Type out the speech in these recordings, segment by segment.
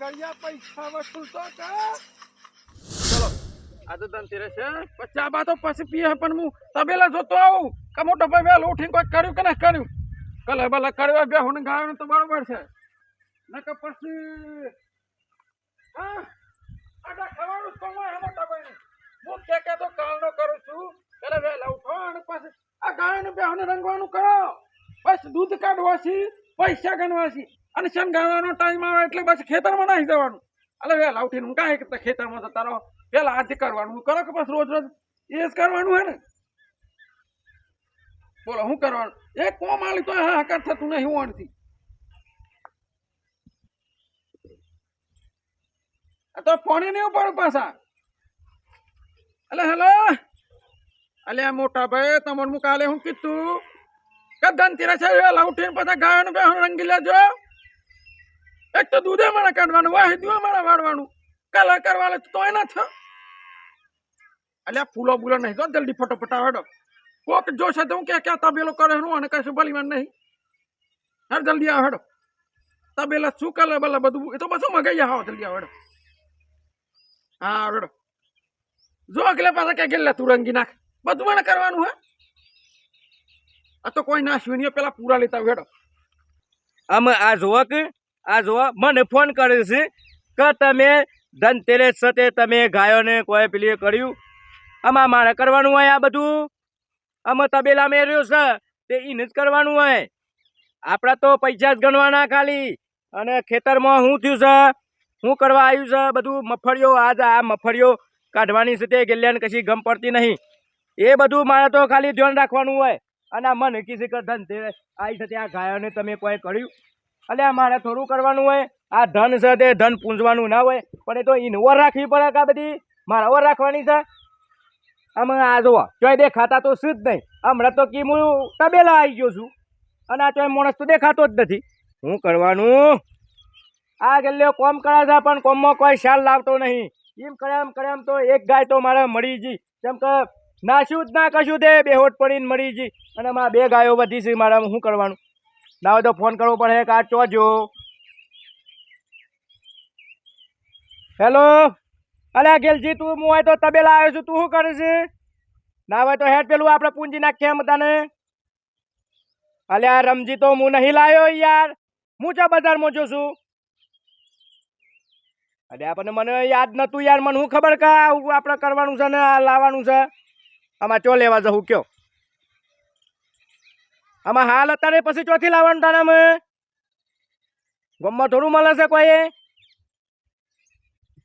ઘડિયા પૈસા વસૂલતો કે? ચલો, આજે ધનતેરસ છે. પછી આ બાતો પછી પીએ પણ હું તબેલા જોતો આવું કે મોટો ભાઈ વેલ ઉઠીને કોઈ કર્યું કે ના કર્યું? કલે ભલે કર્યું બે હું ગાયો તો બરોબર છે. નકર પછી હા આડા ખાવાનું તો હોય મોટા ભાઈ હું કે કે તો કાલનો કરું છું. પેલા વહેલા ઉઠો અને પછી આ ગાયને બેહોને રંગવાનું કરો. બસ દૂધ કાઢવાથી પૈસા ગણવાથી. અને શેન ગાવાનો ટાઈમ આવે એટલે બસ ખેતરમાં નાહી જવાનું. એટલે વહેલા ઉઠીને કાંઈ કે ખેતરમાં જતા રહો. પેલા આજે કરવાનું. કરો કે બસ રોજ રોજ? એ જ કરવાનું હે ને? બોલો શું કરવાનું? એ કોમ આલી તો હા હકાર થતું નહીં, હું આ તો ફોને નહીં ઉપાડું પાછા. અલે, હેલો? અલે, મોટા ભાઈ તમારું કાલે હું કીધું? કે ધનતેરસ વહેલા ઉઠીને પછી ગાયોને બે રંગી લેજો. એક તો દૂધે મારે કાઢવાનું, વાહી દુએ મારે વાળવાનું. કલર કરવાલે તોય ના છો અલ્યા, ફૂલો બુલો નહીં તો જલ્દી ફટોફટ આવડો કોક જોશે તો હું કે ક્યાં તબેલો કરે હું અને કશું ભલીમાં નહીં. હર જલ્દી આવડો તબેલા શું કલર બલે બધું એ તો બધું મગાઈ આવો, જલ્દી આવડો હા આવડો જો, અગલે પાછા કે ગેલે તું રંગી નાખ. બધું મને કરવાનું હે. આ તો કોઈ નાશ્યું નહીં પેલા પૂરા લેતા વેડો આમ આ જોવો કે આ જુઓ, મને ફોન કર્યો છે કે તમે ધનતેરસ સાથે તમે ગાયોને કોઈ પેલી કર્યું? આમાં મારે કરવાનું હોય આ બધું? આમાં તબેલા મેર્યો છે, તે એને જ કરવાનું હોય. આપણા તો પૈસા જ ગણવાના ખાલી. અને ખેતરમાં શું થયું છે? શું કરવા આવ્યું છે? બધું મફળીઓ, આજ આ મફળીઓ કાઢવાની છે તે ગેલ્યાને કશી ગમ પડતી નહીં. એ બધું મારે તો ખાલી ધ્યાન રાખવાનું હોય. અને મને કીધું કે ધનતેરસ આવી છે આ ગાયોને તમે કોઈ કર્યું? આ મારે થોડું કરવાનું હોય. આ ધન છે તે ધન પૂંજવાનું ના હોય. પણ એ તો ઈને ઓર રાખવી પડે કા બધી? મારે ઓર રાખવાની છે? આમ આ જોવા ચોય દેખાતા તો શું જ નહીં. હમણાં તો કી હું તબેલા આવી ગયો છું? અને આ ચોય માણસ તો દેખાતો જ નથી. શું કરવાનું? આ ગલ્લ્યો કોમ કરે છે, પણ કોમમાં કોઈ શાલ લાવતો નહીં. એમ કરે એમ કરે, એમ તો એક ગાય તો મારે મળી જી કેમ કે નાશ્યું જ ના કશું તે, બેહોટ પડીને મળી જી અને મારા બે ગાયો વધી છે, મારે શું કરવાનું? ના હોય તો ફોન કરવો પડે કા ચોજો હેલો અલે અખિલજી તું હું હોય તો તબેલા આવ્યો છું, તું શું કરે ના હોય તો હેડ પેલું આપણે પૂંજી નાખીએ એમ તને અલે, આ રમજી તો હું નહીં લાવ્યો યાર. હું ચા બજારમાં જો છું? અરે આપણને મને યાદ નહોતું યાર, મને હું ખબર કા આપણે કરવાનું છે ને, આ લાવવાનું છે? આમાં ચો લેવા જવું, કયો? આમાં હાલ અત્યારે પછી ચોથી લાવવાનું તારે અમે ગમમાં થોડું મળે છે કોઈ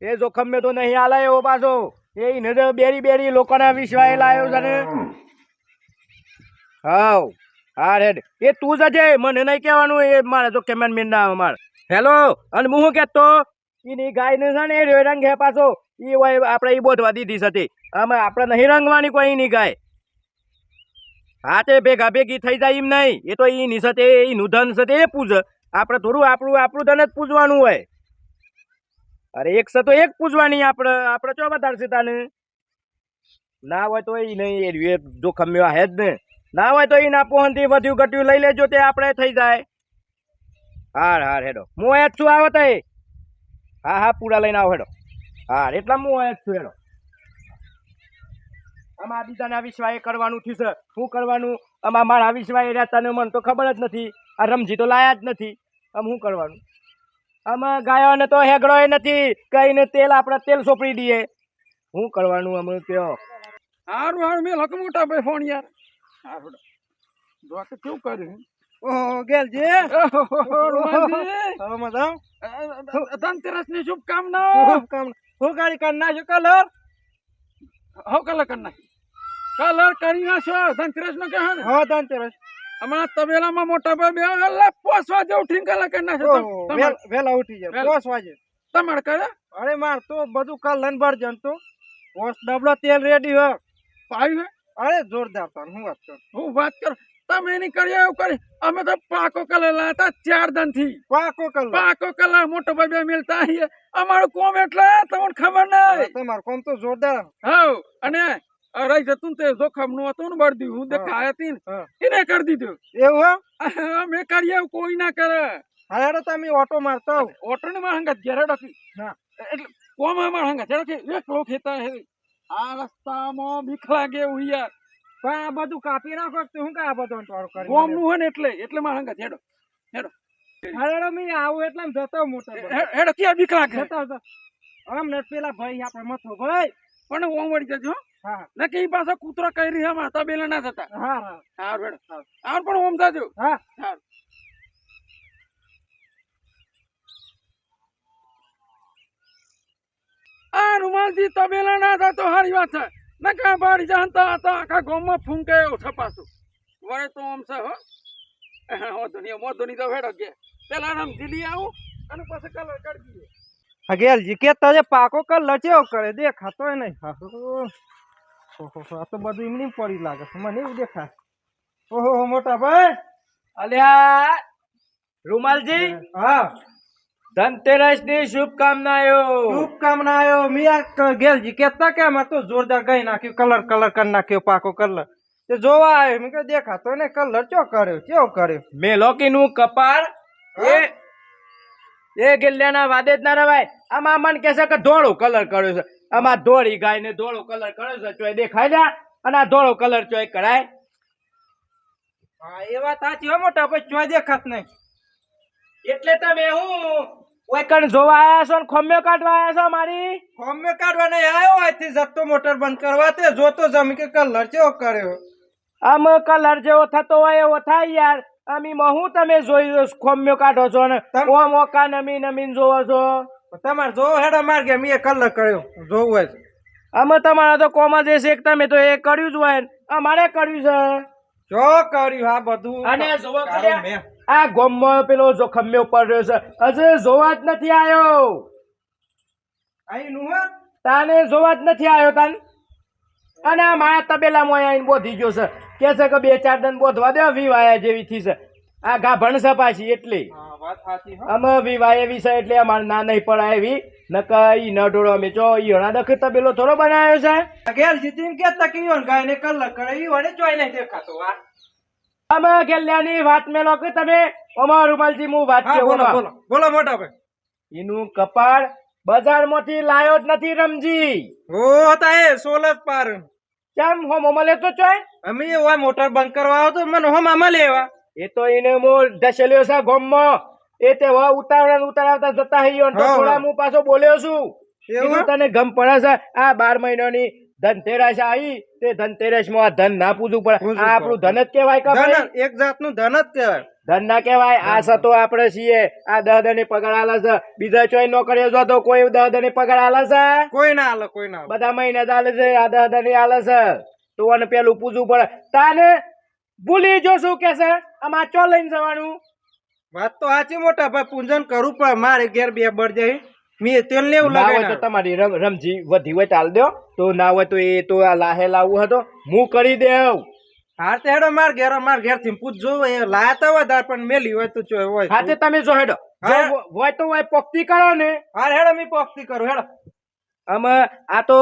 એ જોખમ મેં તો નહીં હાલે એવો પાછો. એ નજર બેરી બેરી લોકોના વિશ્વાસ લાવ્યો છે ને. હાવ, હા, રેડ. એ તું જજે મને નહીં કહેવાનું એ મારે તો કેમેરામેન મેન ના આવે મારે. હેલો, અને હું શું કહેતો? એની ગાયને છે ને એ રંગ હે પાછો. એ હોય આપણે એ બોધવા દીધી છે આમાં આપણે નહીં રંગવાની કોઈ એની ગાય. હા તે ભેગા ભેગી થઈ જાય એમ નહીં. એ તો એની સાથે એનું ધન છે એ પૂજ. આપણે થોડું આપણું આપણું ધન જ પૂજવાનું હોય. અરે એક છે તો એક પૂજવાની આપણે આપણે ચો વધારશે તાને? ના હોય તો એ નહીં, એ જોખમ મેવા હે જ ને. ના હોય તો એના પોહનથી વધ્યું ઘટ્યું લઈ લેજો, તે આપણે થઈ જાય. હાર હાર, હેડો. હું એ જ છું, આવો તે હા હા, પૂરા લઈને આવો, હેડો. હા એટલા હું એ છું, હેડો. આમાં બીજાના વિશ્વાએ કરવાનું થયું છે. શું કરવાનું? આમાં મારા વિશ્વાએ રહેતા ને મને તો ખબર જ નથી. આ રમજી તો લાયા જ નથી. આમ શું કરવાનું? આમાં ગાયોને તો હેગડોય નથી. કહીને તેલ આપણે તેલ સોંપડી દઈએ. શું કરવાનું અમે કયો? હારું હારું મેં લખ મોટા ભાઈ ફોન યાર. હારું. જો કે કેવું કર્યું ઓહો ગેલજી ધનતેરસની શુભકામના શુભકામના. કામ હું ગાડી કરી નાખ્યો કલર? હો કલર કરી નાખી. કલર કરી નાખો ધનતેરસ નો કે હા હો ધનતેરસ. અમારા તબેલામાં મોટા ભાઈ બે વેલા પોસ વાજે ઉઠીને કલર કરી નાખો વેલા ઉઠી જાય પોસ વાજે તમાર કરે અરે માર તો બધું કલન ભરજન તો પોસ ડબલો તેલ રેડી હો. પાયું હે? અરે જોરદાર તાર હું વાત કરું? હું વાત કર? તમે એની કરી એવું કરી? અમે તો પાકો કલર લાતા ચાર દનથી પાકો કલર? પાકો કલર મોટો ભાઈ બે મિલતા આહીએ. અમારું કોમ એટલે તમને ખબર નહીં. તમાર કોમ તો જોરદાર. હવ અને રહી જતું ને તે જોખમનું હતું ને બળદી હું હા. દેખાય હતી ને હા. એને કરી દીધું. એવું હો અમે કરીએ કોઈ ના કરે. હા હેડો તમે ઓટો મારતો. ઓટો ને મારા હંગાત ઘેરે ડકી ના. એટલે કોમાં મારા હંગાત? હેડો કે એકલો ખેતા હે. આ રસ્તામાં બીક લાગે એવું યાર. પણ આ બધું કાપી નાખો તો હું કા આ બધું ટોળું કરી ગોમનું હોય ને એટલે એટલે માર હંગત. હેડો હેડો. હા હેડો મેં આવું એટલે જતો મોટો. હેડો ક્યાં બીક લાગે જતો આમ ને પેલા ભાઈ આપણે મથો ભાઈ. પણ ઓમ વળી જજો હા. ના કે પાછા કૂતરા કઈ રહ્યા માતા બેલા ના થતા. હા હા. હાર હાર પણ ઓમ જાજો. હા. હાર. આ રૂમાલથી તબેલા ના થાય તો હારી વાત છે. ને કા બારી જાણતા હતા આખા ગામમાં ફૂંકે એવું છપાશું વળે તો ઓમ છે હો. પછી કલર હગેલજી કે તજે પાકો કર લચેવો કરે દેખાતો નહીં. ઓહો આ તો બધું એમની પડી લાગે છે. મને એવું દેખાય. ઓહો મોટા ભાઈ. અલ્યા રૂમાલજી? હા. ધનતેરસની શુભકામનાઓ. શુભકામના મિયા મેં ગેલજી કેતા કે આમાં તો જોરદાર ગઈ નાખ્યું કલર કલર કરી નાખ્યો પાકો કલર. તે જોવા આવ્યો. મેં કહ્યું દેખાતો ને કલર ચો કર્યો ચો કર્યો? મેલોકીનું કપાળ એ એ ગેલ્યાના વાદે જ ના રવાય. આ મન કે કહેશે કે ધોળું કલર કર્યો છે. આમાં ધોળી ગાય ને ધોળો કલર કર્યો છે ચોય દેખાય ને? અને આ ધોળો કલર ચોય કરાય. હા એ વાત સાચી હો મોટા ભાઈ ચોય દેખાત નહીં. એટલે તમે હું ઓય કણ જોવા આયા છો ને ખમ્યો કાઢવા આયા છો મારી? ખોમ્યો કાઢવા નહીં આવ્યો અહીંથી જતો મોટર બંધ કરવા તે જોતો જમી કે કલર ચેવો કર્યો. આમ કલર જેવો થતો હોય એવો થાય યાર. અમી હું તમે જોઈ ખોમ્યો કાઢો છો ને? ઓમ ઓકા નમી નમીન જોવો છો? તમારે જો હેડો માર કે મેં કલર કર્યો. જોવું હોય અમે આમાં તમારા તો કોમા દેશ એક તમે તો એ કર્યું જ હોય. અમારે કર્યું છે. જો કર્યું આ બધું. અને જોવો. આ ગોમમાં પેલો જો ઉપર રહ્યો છે. હજુ જોવા જ નથી આવ્યો આઈનું હે? તાને જોવા જ નથી આવ્યો તાન. અને આ મારા તબેલામાં આવીને બોધી ગયો છે. કે છે કે બે ચાર દન બોધવા દે વિવાયા જેવી થી છે આ ગાભણ છે પાછી એટલી. અમે વિવાહ એવી છે એટલે અમારે ના નહીં પડાય એવી નકર ઈ ન ડોળો અમે જો ઈ હણા દખ તબેલો થોડો બનાવ્યો છે. ઘેર જીતીને તકી કે ગાય ને કલર કરે ઈ વડે જોઈ નહીં દેખાતો આ અમે ગેલ્યાની વાત મેલો કે તમે? અમાર રૂમાલજી હું વાત હા બોલો બોલો. મોટા ભાઈ. એનું કપાળ બજારમાંથી લાયો જ નથી રમજી. ઓ તા એ સોલ પાર કેમ? હોમ મળે તો ચોય? અમે એ હોય મોટર બંધ કરવા આવતો તો મને હો આમાં લેવા. એ તો એને મો ઢસેલ્યો છે ગોમમાં. એ તે વા ઉતાવળા ઉતાવળા જતા હૈયો તો થોડા હા. પાછો બોલ્યો છું. એવું તને ગમ પડે છે? આ બાર મહિનાની ધનતેરસ આવી તે ધનતેરસમાં આ ધન ના પૂછવું પડે. આ આપણું ધન જ કહેવાય કે એક જાતનું ધન જ કહેવાય. ધન ના કહેવાય. આ સતો આપણે છીએ. આ દહ દને પગાર આલે છે. બીજા ચોય નોકરીઓ જો તો કોઈ દહ દને પગાર આલે છે? કોઈ ના આલે કોઈ ના બધા મહિને ચાલે છે આ દહ દને આલે છે. તો અને પેલું પૂછવું પડે. તાને ભૂલી જો શું કે છે? આમાં ચો લઈને જવાનું? વાત તો સાચી મોટા ભાઈ પૂજન કરું પણ મારે ઘેર બે બળ જાય મેં તેલ લેવું લાગે હોય તો તમારી રમ- રમજી વધી હોય ચાલ દો. તો ના હોય તો એ તો આ લાહે લાવવું હતો હું કરી દેવ હાર તે હેડો માર ઘેર માર ઘેરથી પૂછજો એ લાયા હોય દાર પણ મેલી હોય તો જો હોય. હા તે તમે જો હેડો. હા. હો- હોય તો હોય પોખતી કરો ને. હાર હેડો મેં પોખતી કરું હેડો. આમ આ તો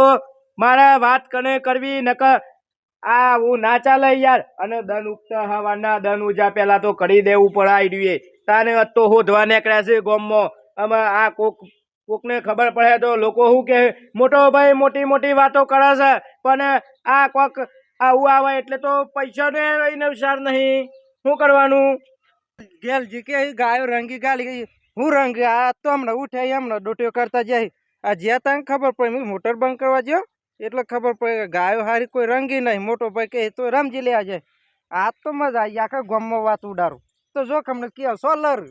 મારે વાત કને કરવી નકર આ હું ના ચાલે યાર. અને દન ઉગતા હવાના દન ઉજા પેલા તો કરી દેવું પડે આઈડિયે. તાને તો હોધવા નીકળ્યા છે ગોમમાં. અમે આ કોક, કોકને ખબર પડે તો લોકો શું કહે? મોટો ભાઈ મોટી મોટી વાતો કરે છે, પણ આ કોક આવું આવે એટલે તો પૈસાને રહીને વિચાર નહીં. શું કરવાનું? ગેલજી કે ગાયો રંગી ગાલી હું રંગ? આ તો હમણાં ઉઠે હમણાં ડોટીઓ કરતા જાય આ જ્યાં તને ખબર પડે મોટર બંધ કરવા જ્યો? એટલે ખબર પડે કે ગાયો હારી કોઈ રંગી નહીં. મોટો ભાઈ કે તો રમજી લેવા જાય આ તો મજા આવી આખા ગામમાં વાત ઉડાડું. તો જો કહેવાય સોલર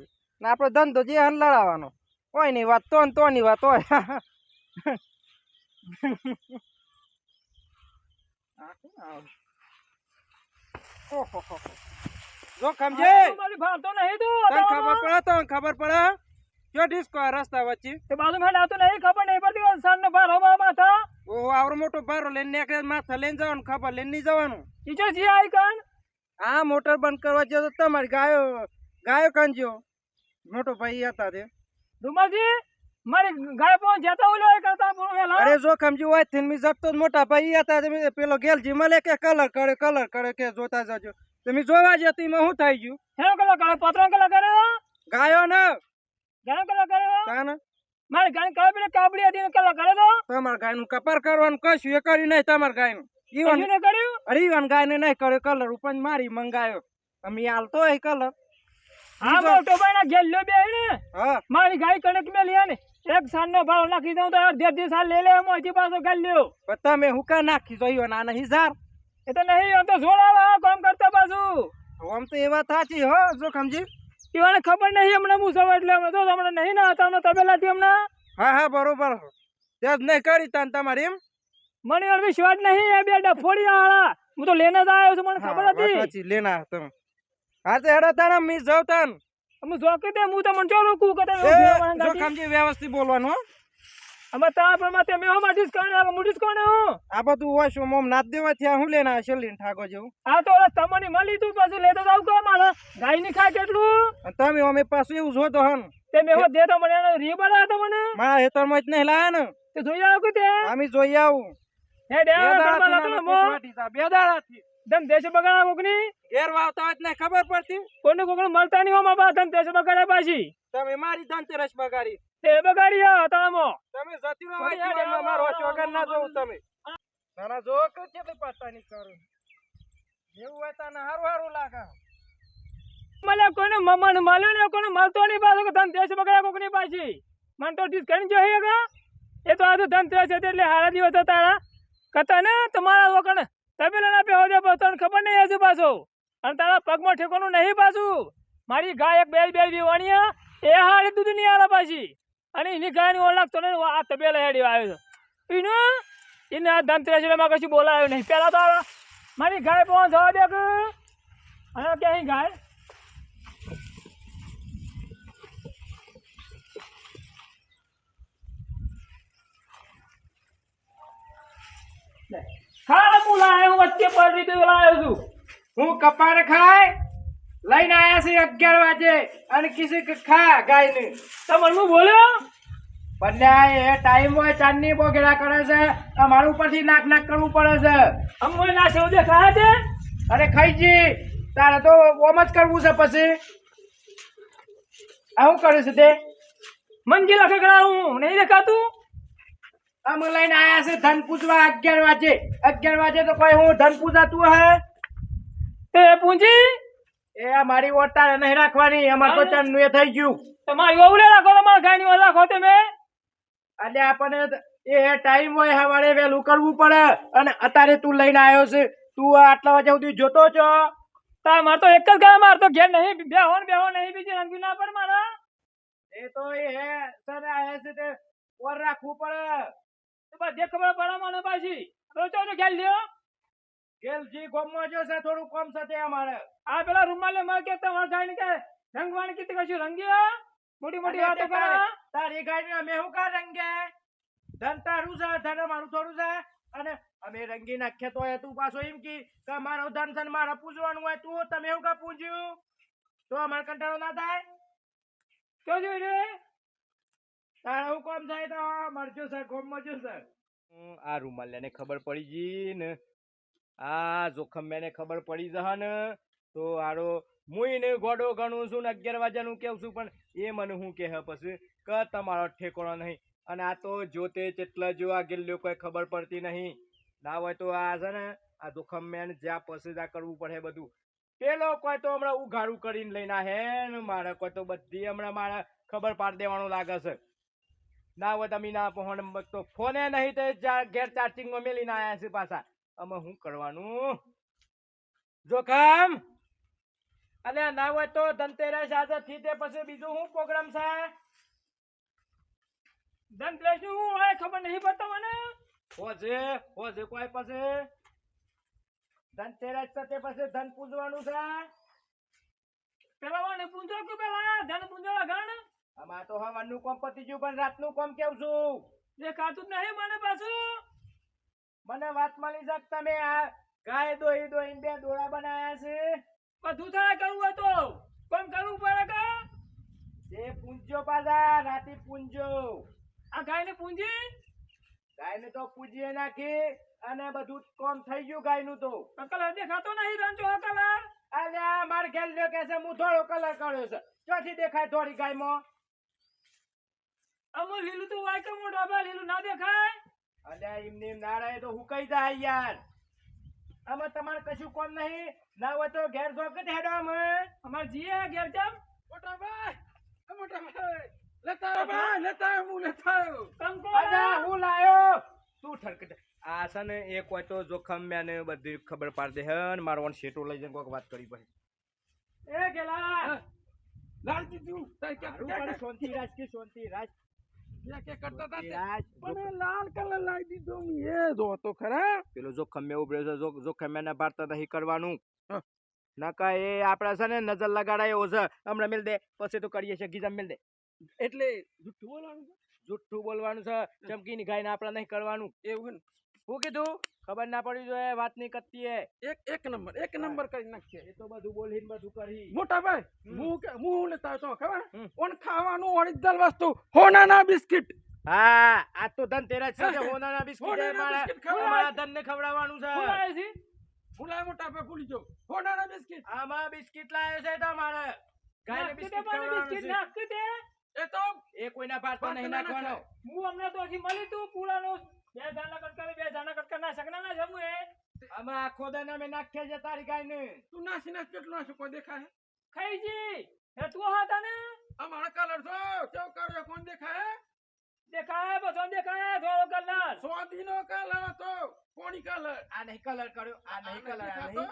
ને આપણે ધંધો જે હન લડાવવાનો. હોયની વાત તો ને તો ની વાત હોય. જોખમ છે ખબર પડે તો ખબર પડે? જો ડિસ્કો રસ્તા વચ્ચે. તો બાજુ માં આવતો નહીં ખબર નહીં પડતી સન ને ભાર હવા માથા. ઓહો આવરો મોટો ભારો લઈને નીકળે માથા લઈને જવાનું ખબર લઈને નહીં જવાનું. ઈચો જી આઈ કાન આ મોટર બંધ કરવા ગયો તો તમારી ગાયો ગાયો કાંજ્યો મોટો ભાઈ હતા તે. ધુમાજી મારી ગાય પણ જતા ઓલો કરતા પૂરો વેલા અરે જો ખમજી હોય થઈને જતો મોટા ભાઈ હતા તે. મેં પેલો ગેલ મળે કે કલર કરે કલર કરે કે જોતા જજો. તમે જોવા જતી માં શું થઈ ગયું? હેનો કલર કરે પતરો કલર કરે ગાયો ને. ગાયો કલર કરે તાને મારે ગાય કાબડી પેલી કાબડી હતી કલર કરે તો. તમાર ગાયનું કપાર કરવાનું કશું એ કરી નહીં તમાર ગાયનું. ઈવન કર્યું? અરે ઈવન ગાયને નહીં કર્યો કલર ઉપર મારી મંગાયો. અમે હાલતો એ કલર. હા મોટો ભાઈ લ્યો બે ને. હા. મારી ગાય કણક મેં ને. એક સાલ નો ભાવ નાખી દઉં તો અડધી અડધી સાલ લઈ લે પાછો તમે હું કા નાખી જો ના નહીં હિજાર એ તો નહીં આમ તો જોડાવા કામ કરતા પાછું. આમ તો એ વાત સાચી હો જો સમજી એવાને ખબર નહીં હમણાં હું સવાર એટલે હમણાં તો હમણાં નહીં ના હતા હમણાં તબેલાથી હમણાં. હા હા બરોબર. ત્યાં જ નહીં કરી તાન તમારી એમ? મને યાર વિશ્વાસ નહીં એ બે ડફોડી આળા હું તો લેને જ આવ્યો છું મને હા, ખબર હતી. સાચી લેના તમે. હા તો હેડા તાન મિસ જાવ અમે જોકે તે હું તમને ચો રોકું કે તમે જો. સમજી વ્યવસ્થિત બોલવાનું અમે તારા પરમાં તમે હો માટીસ કોણ આ મુડીસ કોણ હું આ બધું હોય શું મોમ નાદ દેવા થયા હું લેના હશે ઠાકો જેવું. આ તો તમને મળી તું પાછું લેતો જાવ કો મારા ગાયની ખાય કેટલું? તમે અમે પાછું એવું જોતો હન. તે મેં હો દેતો મને એનો રી હતો મને. મારા હેતરમાં જ નહીં લાયા ને. તે જોઈ આવું કે તે? અમે જોઈ આવું. હે બે ડેવા કરવા દાડાથી લાતો નાના મો પેટવાટી તા, બે દાડાથી ધન દેશ બગાડા કોકની? ઘેર વાવતા હોય તો ખબર પડતી. કોને કોકને મળતા નહીં હો બા દેશ પાછી. તમે મારી ધનતેરસ બગાડી. તે બગાડી આ તારામો તમે જતી રહો વળી વાંચી યાર, વાળમાં મારો આવો, ના આવો, તમે. નાના જો કે કેટલી પાતાની કરું જેવું હોય તને હારું હારું લાગે. મને કોઈને મમ્માને મળ્યો ને કોઈને મળતો નહીં પાછો કે ધન દેશ કોકની પાછી. મને તો ડીસ કરીને જોઈએ કે? એ તો આ તો ધન દેશ હતી એટલે હારા દિવસ હતા તારા. કતા ને, તમારા વગણ તબેલા ના પેહો દે તને ખબર નહીં હજુ પાછો. અને તારા પગમાં ઠેકોનું નહીં પાછું. મારી ગાય એક બેલ બેલ વિવાણિયા એ હારી દૂધ નહીં આલા પાછી. અને એની ગાયની ઓળખ તો ને આ તબેલા હેડી આવ્યો છે. એનું એને આ ધનતેરસમાં કશું બોલાયો નહીં. પહેલાં તો મારી ગાય પહોંચવા દે અને ક્યાંય ગાય? ખાને હું લાયો હું વચ્ચે પડી તો લાયો છું. હું કપાળ ખાય? લઈને આયા છે અગિયાર વાગે અને કિસી કે ખા ગાય ને તમને હું બોલ્યો? બદલે એ ટાઈમ હોય ચાંદની બોગેડા કરે છે અમારું ઉપરથી નાક નાક કરવું પડે છે. અમોય ના સેવ દે ખાયા છે? અરે ખાઈજી તારે તો ઓમ જ કરવું છે પછી. આ શું કરે છે તે? મંજી લખે હું નહીં દેખાતું? અમે લઈને આયા છે ધન પૂજવા અગિયાર વાગે. અગિયાર વાગે તો કોઈ હું ધન પૂજાતું હે? તે પૂંજી? એ મારી ઓટાર નહીં રાખવાની અમાર તો ચાંદનું એ થઈ ગયું. તમારી ઓવડે રાખો તમારા ગાયની ઓવલે રાખો તમે. એટલે આપણને એ ટાઈમ હોય સવારે વહેલું કરવું પડે. અને અત્યારે તું લઈને આવ્યો છે. તું આટલા વાગ્યા સુધી જોતો છો? તાર માર તો એક જ ગાય માર તો ઘેર નહીં બેહો ને બેહો નહીં બીજી રંગી ના પડે મારા. એ તો એ સર આવ્યા છે તે ઓર રાખવું પડે. બધે ખબર પડે મને પાછી. રોચો તો ખ્યાલ લ્યો. ગેલજી ગોમમાં જો છે થોડું કમ છે તે અમારે. આ પેલા રૂમાલ ને માર કે તમારા ગાય કે રંગવાણી કીધી કશું રંગી મોટી મોટી વાતો કરે તારી- તારી ગાયને અમે શું કા રંગે? ધન તારું છે ધન અમારું થોડું છે. અને અમે રંગી નાખે તો તું પાછો એમ કી કે મારો ધન ધન મારે પૂજવાનું હોય તું તમે એવું કા પૂજ્યું? તો અમારે કંટાળો ના થાય? કેવું રે. તારે કોમ થાય તો મરજો સર કોમ મરજો સર. આ રૂમાલ ને ખબર પડી ગઈ ને આ જોખમ મેને ખબર પડી જશે ને તો મુઈ ને ગોડો ગણું છું ને અગિયાર વાગ્યાનું કેવું છું, પણ એ મને હું કહે પછી કે તમારો ઠેકોણો નહીં. અને આ તો જોતે જેટલા જોવા ગેલ્યો કોઈ ખબર પડતી નહીં. ના હોય તો આ છે ને, આ જોખમ મેન જ્યાં પછી ત્યાં કરવું પડે બધું. પેલો કોઈ તો હમણાં ઉઘાડું કરીને લઈને હે ને મારે કોઈ તો બધી હમણાં મારે ખબર પાડી દેવાનું લાગે છે. ના હોય તમે ના પહોંચ તો ફોને નહીં તો જા- ઘેર ચાર્જિંગમાં મેલીને આયા છે પાછા. અમે શું કરવાનું? જોખમ અલ્યા, ના હોય તો ધનતેરસ આજે થી તે પછી બીજું શું પ્રોગ્રામ છે? ધનતેરસ શું હોય ખબર નહીં પડતો મને. હોજે હોજે કોઈ પાસે. ધનતેરસ છે તે પછી ધન પૂજવાનું છે. પેલા પૂંજો કે પેલા ધન પૂંજો ગણ આમાં તો હવાનું કોમ પતી ગયું પણ રાતનું કોમ કેવું છું? દેખાતું જ નહીં મને પાછું. મને વાત મળી છે તમે આ ગાય દોઈ દોઈ બે દોડા બનાયા છે. બધું થાય કરવું તો. કોમ કરવું પડે કે? જે પૂંજો પાછા રાતે પૂંજો. આ ગાય ને પૂંજી? ગાયને તો પૂજીએ નાખી અને બધું કોમ થઈ ગયું ગાયનું તો. કલર દેખાતો નહીં રંજો કલર. અલ્યા માર ઘેર લ્યો કે છે હું થોડો કલર કર્યો છે. ચોથી દેખાય થોડી ગાયમાં. અમુક લીલું તો વાય કે મોટો બા લીલું ના દેખાય? અલ્યા એમને એમ ના રહે તો હુકાઈ જાય યાર? આમાં તમારે કશું કોમ નહીં. ના હોય તો ઘેર જોબ કે હેડો અમે? અમાર જીએ ઘેર ચમ મોટા ભાઈ મોટા ભાઈ લેતા ભાઈ. લેતા હું લેતા અલ્યા હું? લાયો. તું ઠરકટ આ છે ને એક હોય તો જોખમ મેં બધી ખબર પાડી દે હે ને મારો શેટો લઈ જઈને કોઈક વાત કરી પછી. એ ગેલા લાલ દીધું તારે ક્યાં હારું ક્યાં- પણ શાંતિ રાજ કે શાંતિ રાજ ક્યાં કરતા હતા? પણ લાલ કલર લાવી દીધો એ જો ખરા. પેલો જોખમ મેં ઉભર્યો છે જોખમ મેં ભારતા નહીં કરવાનું. નકા એ આપડા છે ને નજર લગાડાય એવો છે. હમણાં મિલ દે પછી તો કરીએ છીએ ગીઝા મેલ દે. એટલે જુઠ્ઠું બોલવાનું? જુઠ્ઠું બોલવાનું છે ચમકીની ગાયને આપડા નહીં કરવાનું. એવું હું કીધું? ખબર ના પડી જોઈએ વાત નહીં કરતી હે એક એક નંબર એક નંબર કરી નાખીએ એ તો બધું બોલી બધું કરી. મોટા ભાઈ હું કે હું લેતા તો ખબર? ઓન ખાવાનું ઓરિજિનલ વસ્તુ હોનાના બિસ્કિટ. હા આ તો ધન તેરા છે જે હોનાના બિસ્કિટ હોનાના મારા બિસ્કિટ ખવડાય. મારા ધન ને ખવડાવવાનું છે. હું છે? ભૂલાય મોટા ભાઈ ભૂલી જાઓ. હોનાના બિસ્કિટ. આમાં બિસ્કિટ લાવ્યો છે તમારે. ગાયને બિસ્કિટ ખવડાવવાનું બિસ્કિટ છે. નાખી દે. એ તો એ કોઈના ભારત નહીં નાખવાનો. હું અમને તો હજી મળી તું પૂરાનું બે જાના કટકા બે જાના કટકા ના શકના ના જમું એ. આમાં આખો દાન અમે છે તારી ગાયને. તું નાસી નાસ કેટલું નાસી? કોઈ દેખાય ખાઈ જી તું હતા ને અમારા કલર છો કેવો કર્યો કોણ દેખાય દેખાય બધો દેખાય કલર. સ્વાદીનો કલર તો કોણી કલર? આ નહીં કલર કર્યો આ નહીં કલર આ નહીં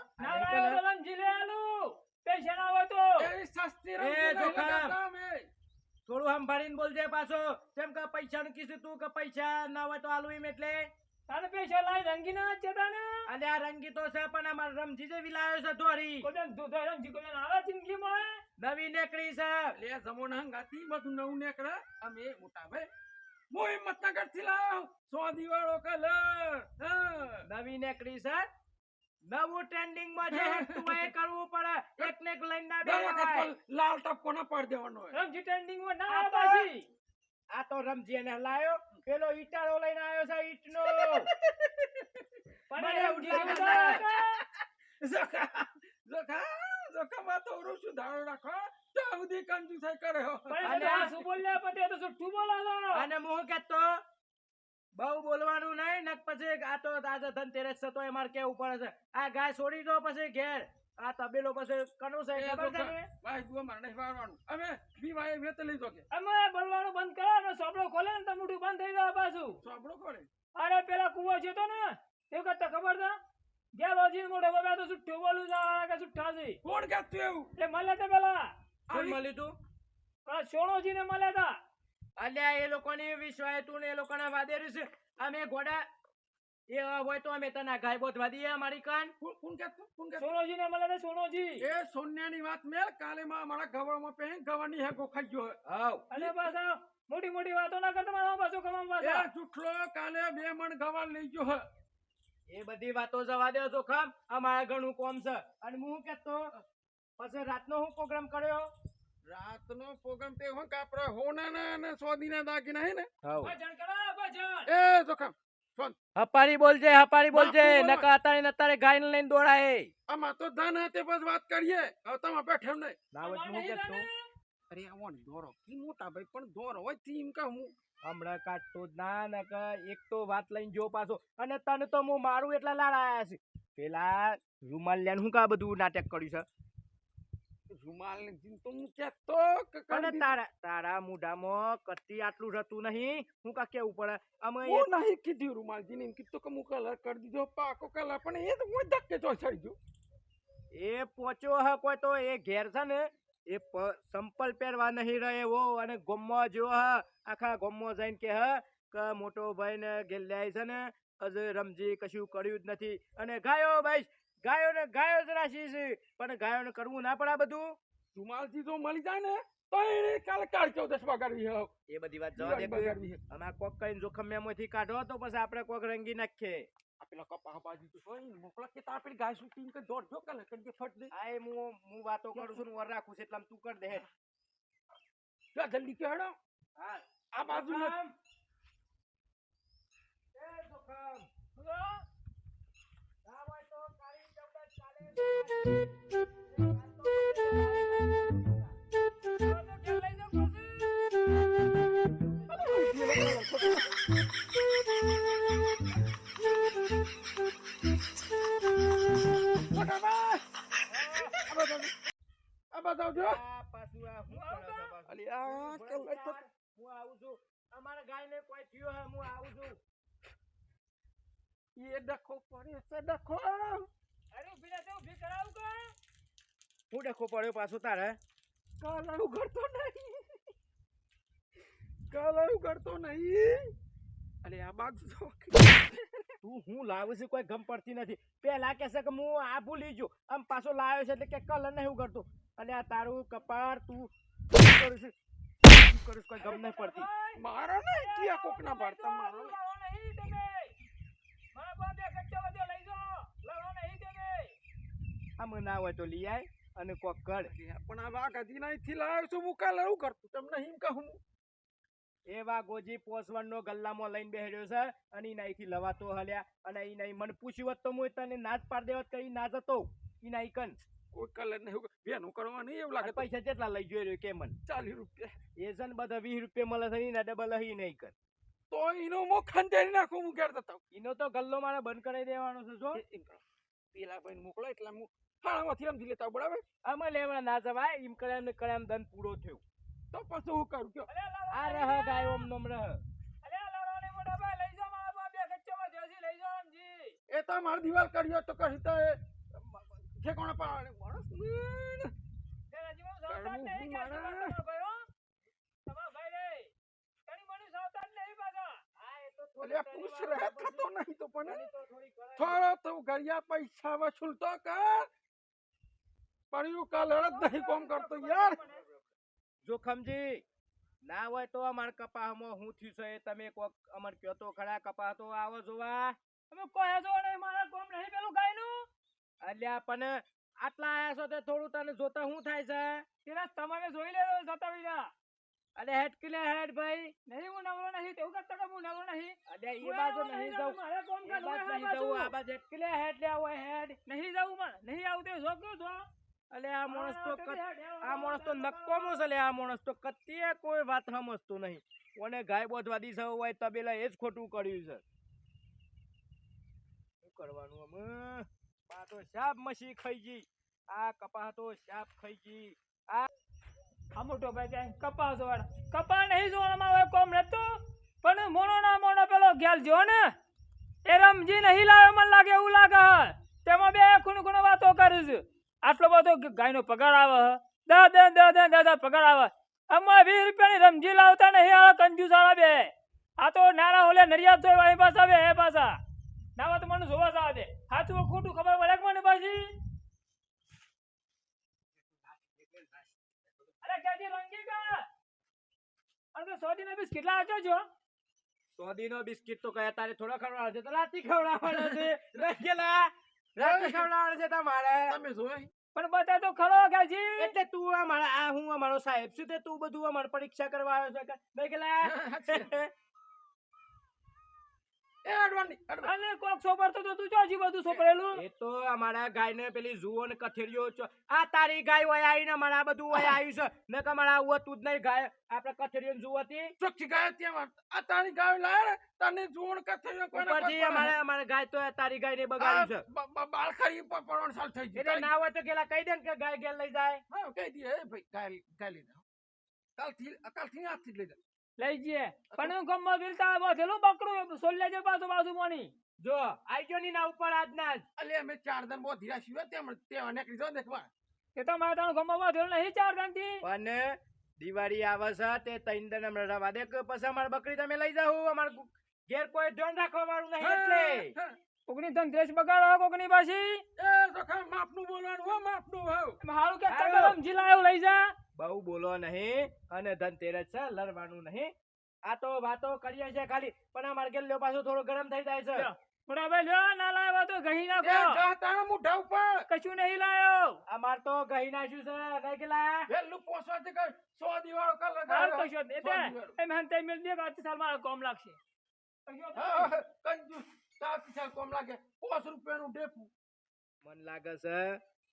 કલર તો રંજી લે આલું પૈસા ના હોય તો એ સસ્તી એ રંગી નહીં જોખમ. લગાડતા અમે. થોડું સંભાળીને બોલજે પાછો. કેમ કે પૈસા નું કીધું તું કે પૈસા ના હોય તો આલુ એમ એટલે. તારે પૈસા લાય રંગી ના ચેતા અને આ રંગી તો છે પણ અમાર રમજી જેવી લાવ્યો છે ધોરી. કોઈ રમજી રંગી આવા જિંદગી માં નવી નેકડી છે. લે જમોના હંગાતી બધું નવું નેકડે અમે મોટા ભાઈ. હું હિંમતનગરથી લાવ સો વાળો કલર. નવી નેકડી છે. નવું ટ્રેન્ડિંગમાં જે તું એ કરવું પડે. એક ને એક લઈને ના બેવાય. લાલ ટપકો ના પાડી દેવાનો હોય. રંગી ટ્રેન્ડિંગમાં ના આ આવે પાછી આ તો રમજી એને લાયો. પેલો ઈટાળો લઈને આવ્યો છે ઈટનો. મને રંગી ગયું જોખા જોખા જોખામાં તો છું ધારો રાખો? તો ઉદી કંજુસાઈ કરે હો. અને આ- સુબોલ્યા શું બોલ્યા પછી તો જુઠ્ઠું બોલો અને મોહ કેતો બહુ બોલવાનું નહીં ને પછી આ તો આજે ધનતેરસ છે તો એ મારે કેવું પડે છે. આ ગાય છોડી દો પછી ઘેર. આ તબેલો પછી કનું છે ખબર છે ભાઈ તું મારે નહીં વાળવાનું. અમે બી વાય વેત લઈ જોકે અમે બોલવાનું બંધ કરો ને સોપડો ખોલે ને તો મોઢું બંધ થઈ જાય પાછું. સોબડો ખોલે. અરે પેલા કુવો છે તો ને એવું કરતા ખબર છે? ગયા જી મોઢો બગા તો જુઠ્ઠું બોલું જા કે જુઠ્ઠા છે કોણ કહેતું એવું? એ મળે તે પેલા? કોણ મળ્યું તું? સોણોજી ને મળ્યા તા. અલ્યા એ લોકોની વિશ્વાય તું ને એ લોકોના વાદેરી છે અમે ઘોડા એ હોય તો અમે તને ગાય બોધવા દઈએ અમારી કાન. કોણ કહેતું ને મળ્યા સોનોજી. એ સોનિયાની વાત મેલ કાલે માં અમારા ગવડમાં પહેરી ગવડની હેગો ખાઈ ગયો હાવ અને પાછા મોટી મોટી વાતો ના કરતા મારા પાછો કમામ એ પાછા જુઠલો કાલે બે મણ ગવાળ લઈ ગયો હે. એ બધી વાતો જવા દો જોખમ. અમારા ઘણું કોમ છે. અને હું કેતો પછી રાતનો હું પ્રોગ્રામ કર્યો? રાતનો પ્રોગ્રામ તે હું કે આપણે હોનાના અને સ્વાદીના દાગીના હે ને? ભજન કરો ભજન. એ જોખમ હપારી બોલજે હપારી બોલજે. નકા અત્યારે ને અત્યારે ગાયને લઈને દોડાય. આમાં તો ધન હતે બસ વાત કરીએ. હવે તમે બેઠે નહીં. ના હું કે તો? અરે આવણ દોરો. કી મોટા ભાઈ પણ દોરો હોયથી એમ હું હમણાં કાઢતો જ ના નકા એક તો વાત લઈને જો પાછો. અને તને તો હું મારું એટલા લાડાયા છે. પેલા રૂમાલ લેન હું કા બધું નાટક કર્યું છે? રૂમાલ ને જીન તો હું કહેતો કે કરી અને તારા તારા મોઢામાં કતી આટલું રતું નહીં. હું કા કેવું પડે? અમે એ- હું નહીં કીધું રૂમાલ જીને. એમ કીધું કે હું કલર કરી દીધો પાકો કલર. પણ એ તો હું ધક્કે ચોસડી ગયો. એ પોચો હ કોઈ તો એ ઘેર છે ને એ સંપલ પહેરવા નહીં રહે એવો અને ગોમો જો હ. આખા ગોમો જઈને કે હ કે મોટો ભાઈ ને ગેલ્યાય છે ને હજુ રમજી કશું કર્યું જ નથી. અને ગાયો ભાઈ ગાયો ને ગાયો જ રાખી છે. પણ ગાયોને કરવું ના પડે આ બધું. રૂમાલજી જો મળી જાય ને તો એને કાલે કાઢ ચૌદસ બગાડવી હે એ બધી વાત જવા દે દિવાળી બગાડવી હે અમે કોક કરીને જોખમ મેમોથી કાઢો તો પછી આપણે કોક રંગી નાખીએ. પેલા કપા બાજુ તો હોય મોકલા કે તાર પેલી ગાય શૂટિંગ કે દોડ જો કલર કરી દે ફટ દે. આ હું હું વાતો કરું છું વર રાખું છું એટલે તું કર દે હેડ. જલ્દી કે હેડો. હા. આ બાજુ જોખમ. એ અમારા ગાય ને કોઈ થયો હે હું આવું છું એ ડખો પડ્યો છે ડખો. અરે ઊભી રહે ઊભી કરાવું કે? હું ડખો પડ્યો પાછો તારે? કાલા કરતો નહીં. કાલા કરતો નહીં. અને આ બાજુ જો તું હું લાવું છું કોઈ ગમ પડતી નથી. પેલા કે છે કે હું આ ભૂલી ગયો. આમ પાછો લાવ્યો છે એટલે કે કલર નહીં કરતો અને આ તારું કપાળ તું શું કરું છું શું કરું છું કોઈ ગમ નહીં પડતી. મારો ને કોક ના પાડતા મારો નહીં. લડો નહીં તમે મારા બાપે ખર્ચો બધો લઈ જાઓ લડો નહીં આમ ના હોય તો લઈ આય અને કોક કર પણ આ વાઘ હજી નહીં લાવ્યો છું હું કાલે એવું કરતું તમને હિમ કહું એ ગોજી પોસવણ નો ગલ્લામાં લઈને બેહ્યો છે અને નાઈથી લવાતો હલ્યા અને ઈ નહીં મને પૂછ્યું હોત તો હું તને નાચ પાડ દેવત કઈ ના જતો. ઈ નહીં કન. કોઈ કલર નહીં બેનું કરવા નહીં એવું લાગે પૈસા કેટલા લઈ જોઈ રહ્યો કે મન? ચાલીસ રૂપિયા. એ છે ને બધા વીસ રૂપિયા મળે છે ના ડબલ હઈ નહીં કર. તો એનો મો ખંડેરી નાખું હું ઘેર જતો. એનો તો ગલ્લો મારે બંધ કરાવી દેવાનો છે જો. પેલા ભાઈ મોકલો એટલે હું હાણામાંથી સમજી લેતા બરાબર? આમાં લેવા ના જવાય એમ કરે ને કરે દન પૂરો થયો. તો પછી હું કરું કયો? આ રહ ગાય ઓમ નમ રહ. એ તો મારી દિવાલ કર્યો તો કહી તો જે કોણ પાડે માણસ પાછા. આ એ તો અલ્યા પૂછ રહે થતો નહીં તો પણ. તો થોડી કરાય. થોડો તો ઘડિયા પૈસા વસૂલતો કર. પણ એવું કાલ જ નહીં કોમ કરતો યાર. જોખમજી ના હોય તો અમાર કપાહમાં હું થયું છે તમે કોક અમર કયો તો ખરા કપાહ તો આવો જોવા. તમે કોઈ જો નહીં મારા કોમ નહીં પેલું ગાયનું? અલ્યા પણ આટલા આયા છો તે થોડું તને જોતા શું થાય છે? તેરા તમારે જોઈ લેજો જતા બીજા અરે હેડ કિલે હેડ ભાઈ. નહીં હું નવરો નહીં તેવું કરતો કે હું નવરો નહીં. અરે એ બાજુ નહીં જાઉં, મારે કોમ કરવું બાજુ નહીં જવું આ બાજુ હેડ કિલે હેડ લે આવો હેડ. નહીં જાઉં મને નહીં આવું તે જો જો અલે આ માણસ તો આ માણસ તો નક્કોમો છે લે આ માણસ તો કત્તીએ કોઈ વાત સમજતો નહીં. કોને ગાય બોધવા દી છે હોય તબેલા એ જ ખોટું કર્યું છે. શું કરવાનું અમે? આ તો સાપ મસી ખાઈ ગઈ. આ કપા તો સાપ ખાઈ ગઈ. આ મોટો ભાઈ કે કપા જોડ કપા નહીં જોવામાં આવે કોમ નતું. પણ મોનો ના મોનો પેલો ગેલ જો ને એ રમજી નહીં લાવે મને લાગે એવું લાગે તેમાં બે ખૂણ ખૂણ વાતો કરું છું. આટલો બધો ગાયનો પગાર આવે દસ દસ દસ દસ દસ પગાર આવે. આમાં વીસ રૂપિયાની રમજી લાવતા નહીં આ કંજુસ આવે બે. આ તો નાના ઓલે નરિયાદ તો એ પાછા આવે, હે પાછા. નાવા તો મને જોવા જ આવે. સાચું ખોટું ખબર પડે કે મને પાછી? અરે ક્યાંથી રંગી ગયા? અરે સોદી ને દિન બિસ્કિટ લાવજો છો સોદી નો બિસ્કિટ તો કયા તારે થોડા ખવડાવવાનો છે, તો રાતી ખવડાવવાનો છે. રખેલા રાતી છે તમારે. તમે જોઈ પણ બતા તો ખરો ક્યાંથી એટલે તું અમારા આ હું અમારો સાહેબ છું તે તું બધું અમારે પરીક્ષા કરવા આવ્યો છે રખેલા એ અડવાની અડવા અને કોક સોપરતો તો તું ચોજી બધું સોપરેલું. એ તો અમારા ગાયને પેલી જુઓ ને કથેરીઓ આ તારી ગાય હોય આવીને અમારા બધું હોય આવ્યું છે. ને કે અમારા આવું તું જ નહીં ગાય. આપણે કથેરીઓ જુઓ હતી. ચોખ્ખી ગાય ત્યાં આ તારી ગાય લાય તને જોણ કથે ઉપરથી અમારે અમારે ગાય તો તારી ગાય ને બગાડ્યું છે. બાળ ખરી પરવણ સાલ થઈ એટલે ના હોય તો પેલા કહી દે ને કે ગાય ગેલ લઈ જાય. હા કહી દે. એ ભાઈ ગાય ગાય લઈ જાઓ. કાલથી કાલથી લઈ જાઓ. લઈ જઈએ. પણ હું ગમમાં વિલતા બધેલું બકરું સોલ્લે જે પાછું બાજુ મોની. જો આઈ ની ના ઉપર આજના જ. અલે અમે ચાર દન બહુ ધીરા છીએ તેમ તે નીકળી જાઓ દેખવા. એ તો મારે તારું ગમમાં બધેલું નહીં ચાર ગણથી પણ દિવાળી આવે છે તે તૈન દન હમણાં રવા દે. કે પછી અમારે બકરી તમે લઈ જાઓ અમારે ઘેર કોઈ ધ્યાન રાખવા વાળું નહીં એટલે. કોકની ધનતેરસ બગાડો કોકની પાછી. એ જોખા માપનું બોલવાનું હો માપનું હો. હારું કે હારું. તગરમ જીલાયો લઈ જા. બહુ બોલો નહીં અને ધનતેરસ છે લડવાનું નહીં. આ તો વાતો કરીએ છે ખાલી પણ આ ઘેર લ્યો પાછું થોડું ગરમ થઈ જાય છે. પણ હવે લ્યો ના લાવ્યો તો ઘહી નાખો. જા મુઠા ઉપર. કશું નહીં લાયો. અમાર તો ગહી નાખ્યું છે નહીં કેલા વેલું પોસો છે કે સો દિવાળો કલ હાલ કશો જ એ મહેન તે મિલ દે વાત સાલ મારા કોમ લાગશે. કંજુ તાત ચાલ કોમ લાગે. પોસ રૂપિયાનું ડેપુ મન લાગે છે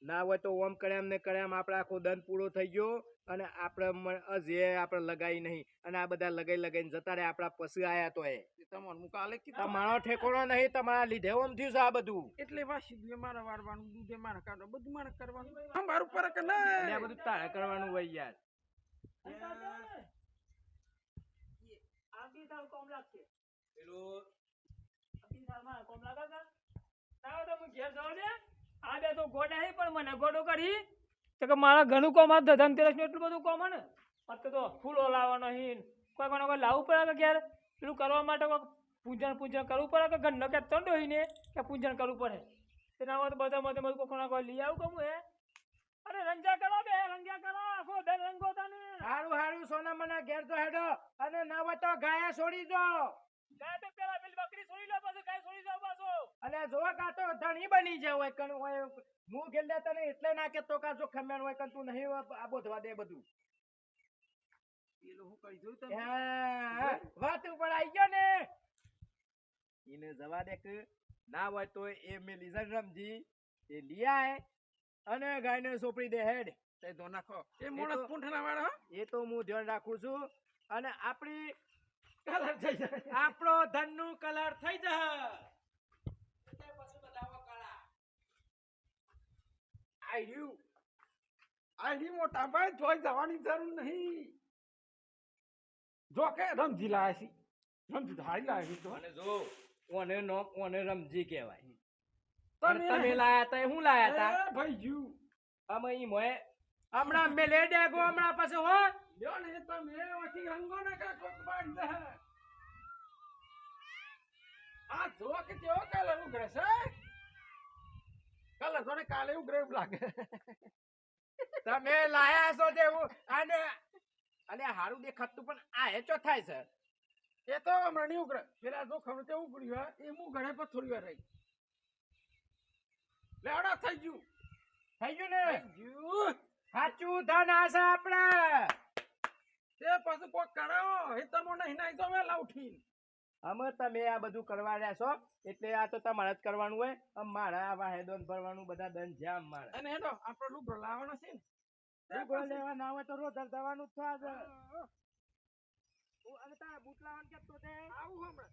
ના હોય તો ઓમ કર્યામ ને કર્યામ આપણે આખો દંડ પૂરો થઈ ગયો અને આપણે જે આપણે લગાઈ નહીં અને આ બધા લગાઈ લગાઈને જતા રહ્યા આપણા પછી આયા તો એ. તમારે હું કાલે કીધું? મારો ઠેકોણો નહીં તમારા લીધે ઓમ થયું છે આ બધું. એટલે વાસી દે મારે વારવાનું દૂધે મારે કાઢો બધું મારે કરવાનું. આમ મારું પર કે આ ના બધું તારે કરવાનું હોય યાર. આગલી સાલ કોમ લાગશે આગલી માં કોમ લાગા ના તો હું ઘેર જાઉં દે આ બે તો ગોડા હે પણ મને ગોડો કરી. તો કે મારા ઘણું કોમ આ ધનતેરસ એટલું બધું કોમ ને? અત્યારે તો ફૂલો લાવવાનો હિન કોઈ કોને કોઈ લાવવું પડે કે ક્યારે પેલું કરવા માટે કોઈ પૂજન પૂજન કરવું પડે કે ઘરનો કે તંડો ને કે પૂજન કરવું પડે? તેના માટે બધા મતે બધું કોઈ કોના કોઈ લઈ આવું કમું હે અરે રંજા કરો બે, રંગ્યા કરો. આખો બે રંગો તને. હારું હારું સોના મને ઘેર તો હેડો. અને ના હોય તો ગાયા છોડી દો. ગાય પેલા પેલી બકરી લો પાછો જાવ પાછો. અને ધણી બની જાય હોય કણ હોય હું ગેલે તને એટલે ના કે તો કાજો ખમ્યાન હોય કણ તું નહીં આબો ધવા દે બધું. પેલું હું વાત ઉપર આઈ ગયો ને. એને જવા દે કે ના હોય તો એ મેલી જન રમજી. એ લઈ આય અને ગાયને સોપડી દે હેડ. તે દો નાખો. એ મોણસ પૂંઠના વાળા એ તો હું ધ્યાન રાખું છું. અને આપણી કલર થઈ જાય. આપણો ધનનું કલર થઈ જાય પછી બધામાં કળા. આઈ રહ્યું. મોટા ભાઈ જોઈ જવાની જરૂર નહીં. જો કે રમજી લાયા છે. રમજી ધારી લાયા તો અને જો ઓને નો ઓને રમજી કહેવાય. તમે તમે લાયા તા હું લાયા તા? ભાઈ જીવ અમે ઈ મોએ હમણાં મેલે ડેગો હમણાં પછી હો. લ્યો ને તમે ઓછી રંગો ને કા કોક આ જો કેવો કલર ઉઘરે છે? કલર તો કાલે ઉઘરે એવું લાગે. તમે લાયા છો જેવું. અને અને હારું દેખાતું પણ આ એ થાય છે. એ તો હમણાં નહીં ઉઘરે. પેલા જો ખબર તે ઉઘડ્યું હોય એ હું ઘરે પર થોડી વાર રહી લેવડા થઈ ગયું. થઈ ગયું ને? સાચું ધન આશે આપણે. તે પાછું કોક કરાવો એ તમે નહીં નાઈ તો વેલા ઉઠીને. અમે તમે આ બધું કરવા રહ્યા છો એટલે આ તો તમારે જ કરવાનું હોય. આમ મારા આ વાહેદોન ભરવાનું બધા દન છે આમ મારે. અને હેડો આપણો લુગડો લાવવાનો છે ને. તે લુગડો લેવા ના હોય તો રોજ દવાનું જ છે આજે. અને તારા બૂટ લાવવાનું કહેતો તે આવું હમણાં.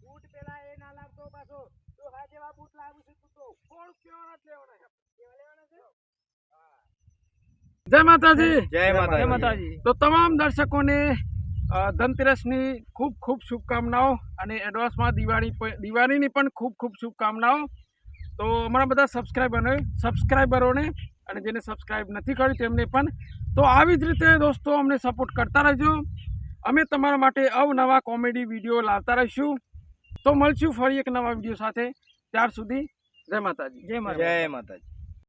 બૂટ પેલા એ ના લાવતો પાછો. તો હા જેવા બૂટ લાવું છું તું તો. કોણ કેવાના લેવાના છે? કેવા લેવાના છે? જય માતાજી. જય જય માતાજી. તો તમામ દર્શકોને ધનતેરસની ખૂબ ખૂબ શુભકામનાઓ અને એડવાન્સમાં દિવાળી દિવાળીની પણ ખૂબ ખૂબ શુભકામનાઓ. તો અમારા બધા સબસ્ક્રાઈબરોને સબસ્ક્રાઈબરોને અને જેને સબસ્ક્રાઈબ નથી કર્યું તેમને પણ તો આવી જ રીતે દોસ્તો અમને સપોર્ટ કરતા રહેજો. અમે તમારા માટે અવનવા કોમેડી વીડિયો લાવતા રહીશું. તો મળશું ફરી એક નવા વીડિયો સાથે. ત્યાર સુધી જય માતાજી. જય માતા જય માતાજી.